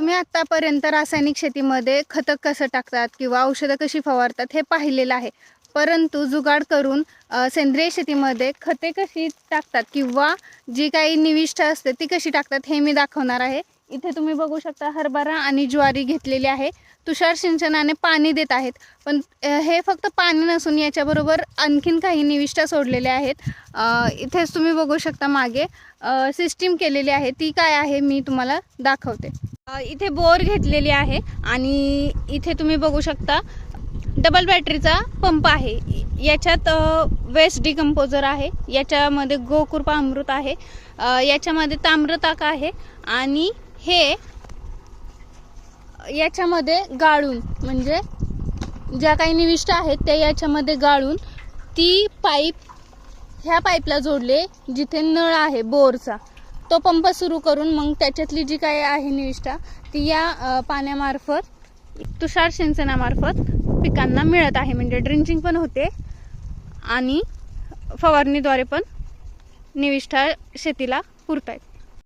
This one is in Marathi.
तुम्ही आत्तापर्यंत रासायनिक शेतीमध्ये खतं कसं टाकतात किंवा औषधं कशी फवारतात हे पाहिलेलं आहे. परंतु जुगाड करून सेंद्रिय शेतीमध्ये खते कशी टाकतात किंवा जी काही निविष्ठ असते ती कशी टाकतात हे मी दाखवणार आहे. इथे तुम्ही बघू शकता हरभरा आणि ज्वारी घेतलेली आहे. तुषार सिंचनाने पाणी देत आहेत. पण हे फक्त पाणी नसून याच्याबरोबर आणखीन काही निविष्ठा सोडलेल्या आहेत. इथेच तुम्ही बघू शकता मागे. सिस्टीम केलेली आहे. ती काय आहे मी तुम्हाला दाखवते. इथे बोर घेतलेली आहे आणि इथे तुम्ही बघू शकता डबल बॅटरीचा पंप आहे. याच्यात वेस्ट डिकम्पोजर आहे. याच्यामध्ये गोकृपा अमृत आहे. याच्यामध्ये ताम्रताक आहे आणि हे याच्यामध्ये गाळून म्हणजे ज्या काही निविष्ट आहेत त्या याच्यामध्ये गाळून ती पाईप ह्या पाईपला जोडले जिथे नळ आहे बोरचा. तो पंप सुरू करून मग त्याच्यातली जी काही आहे निविष्ठा ती या पाण्यामार्फत तुषार सिंचनामार्फत पिकांना मिळत आहे. म्हणजे ड्रिंचिंग पण होते आणि फवारणीद्वारे पण निविष्ठा शेतीला पुरत आहेत